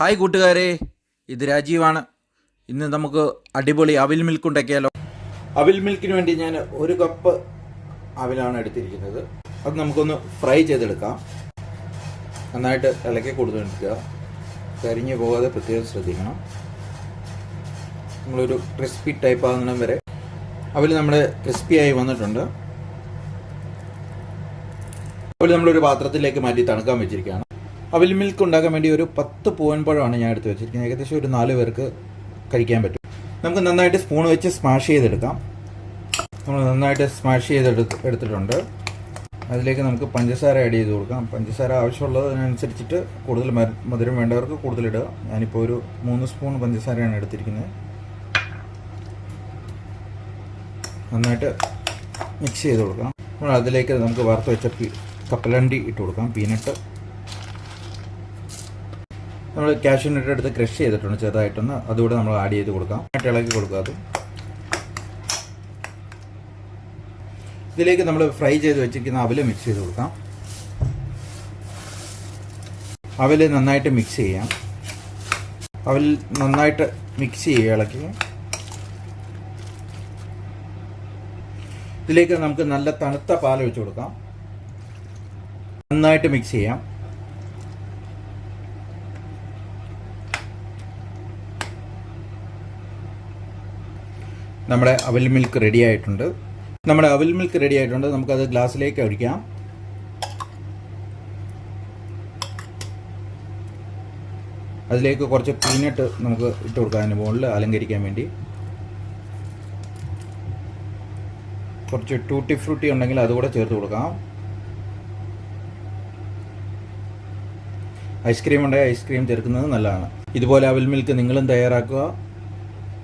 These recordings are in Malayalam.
ഹായ് കൂട്ടുകാരെ ഇത് രാജീവാണ്. ഇന്ന് നമുക്ക് അടിപൊളി അവിൽ മിൽക്ക് ഉണ്ടാക്കിയാലോ? അവിൽ മിൽക്കിന് വേണ്ടി ഞാൻ ഒരു കപ്പ് അവിലാണ് എടുത്തിരിക്കുന്നത്. അത് നമുക്കൊന്ന് ഫ്രൈ ചെയ്തെടുക്കാം. നന്നായിട്ട് ഇളക്കി കൊടുത്തെടുക്കുക. കരിഞ്ഞു പോകാതെ പ്രത്യേകം ശ്രദ്ധിക്കണം. നമ്മളൊരു ക്രിസ്പി ടൈപ്പ് ആകുന്നിടം വരെ. അവിൽ നമ്മുടെ ക്രിസ്പി ആയി വന്നിട്ടുണ്ട്. അവൽ നമ്മളൊരു പാത്രത്തിലേക്ക് മാറ്റി തണുക്കാൻ വെച്ചിരിക്കുകയാണ്. അവിൽ മിൽക്ക് ഉണ്ടാക്കാൻ വേണ്ടി ഒരു പത്ത് പൂവൻപഴമാണ് ഞാൻ എടുത്ത് വെച്ചിരിക്കുന്നത്. ഏകദേശം ഒരു നാല് പേർക്ക് കഴിക്കാൻ പറ്റും. നമുക്ക് നന്നായിട്ട് സ്പൂൺ വെച്ച് സ്മാഷ് ചെയ്തെടുക്കാം. നമ്മൾ നന്നായിട്ട് സ്മാഷ് ചെയ്തെടുത്ത് എടുത്തിട്ടുണ്ട്. അതിലേക്ക് നമുക്ക് പഞ്ചസാര ആഡ് ചെയ്ത് കൊടുക്കാം. പഞ്ചസാര ആവശ്യമുള്ളതിനനുസരിച്ചിട്ട് കൂടുതൽ മധുരം വേണ്ടവർക്ക് കൂടുതൽ ഇടുക. ഞാനിപ്പോൾ ഒരു മൂന്ന് സ്പൂൺ പഞ്ചസാരയാണ് എടുത്തിരിക്കുന്നത്. നന്നായിട്ട് മിക്സ് ചെയ്ത് കൊടുക്കാം അതിലേക്ക് നമുക്ക് വറുത്ത് വെച്ച കപ്പലണ്ടി ഇട്ട് കൊടുക്കാം. പീനട്ട്. നമ്മൾ യൂണിറ്റ് എടുത്ത് ക്രഷ് ചെയ്തിട്ടുണ്ട് ചെറുതായിട്ടൊന്ന്. അതുകൂടെ നമ്മൾ ആഡ് ചെയ്ത് കൊടുക്കാം. ഇളക്കി കൊടുക്കുക അത്. ഇതിലേക്ക് നമ്മൾ ഫ്രൈ ചെയ്ത് വെച്ചിരിക്കുന്ന അവൽ മിക്സ് ചെയ്ത് കൊടുക്കാം. അവൽ നന്നായിട്ട് മിക്സ് ചെയ്യാം. അവൽ നന്നായിട്ട് മിക്സ് ചെയ്യുക ഇളക്കി. ഇതിലേക്ക് നമുക്ക് നല്ല തണുത്ത പാൽ വെച്ച് കൊടുക്കാം. നന്നായിട്ട് മിക്സ് ചെയ്യാം. നമ്മുടെ അവൽ മിൽക്ക് റെഡി ആയിട്ടുണ്ട്. നമ്മുടെ അവൽ മിൽക്ക് റെഡി ആയിട്ടുണ്ട്. നമുക്കത് ഗ്ലാസ്സിലേക്ക് ഒഴിക്കാം. അതിലേക്ക് കുറച്ച് പീനട്ട് നമുക്ക് ഇട്ട് കൊടുക്കാം അതിന് മുകളിൽ അലങ്കരിക്കാൻ വേണ്ടി. കുറച്ച് ടൂട്ടി ഫ്രൂട്ടി ഉണ്ടെങ്കിൽ അതുകൂടെ ചേർത്ത് കൊടുക്കാം. ഐസ്ക്രീം ഉണ്ടെങ്കിൽ ഐസ്ക്രീം ചേർക്കുന്നത് നല്ലതാണ്. ഇതുപോലെ അവൽ മിൽക്ക് നിങ്ങളും തയ്യാറാക്കുക.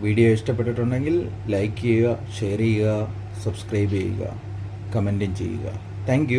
വീഡിയോ ഇഷ്ടപ്പെട്ടിട്ടുണ്ടെങ്കിൽ ലൈക്ക് ചെയ്യുക ഷെയർ ചെയ്യുക സബ്സ്ക്രൈബ് ചെയ്യുക കമന്റും ചെയ്യുക. താങ്ക്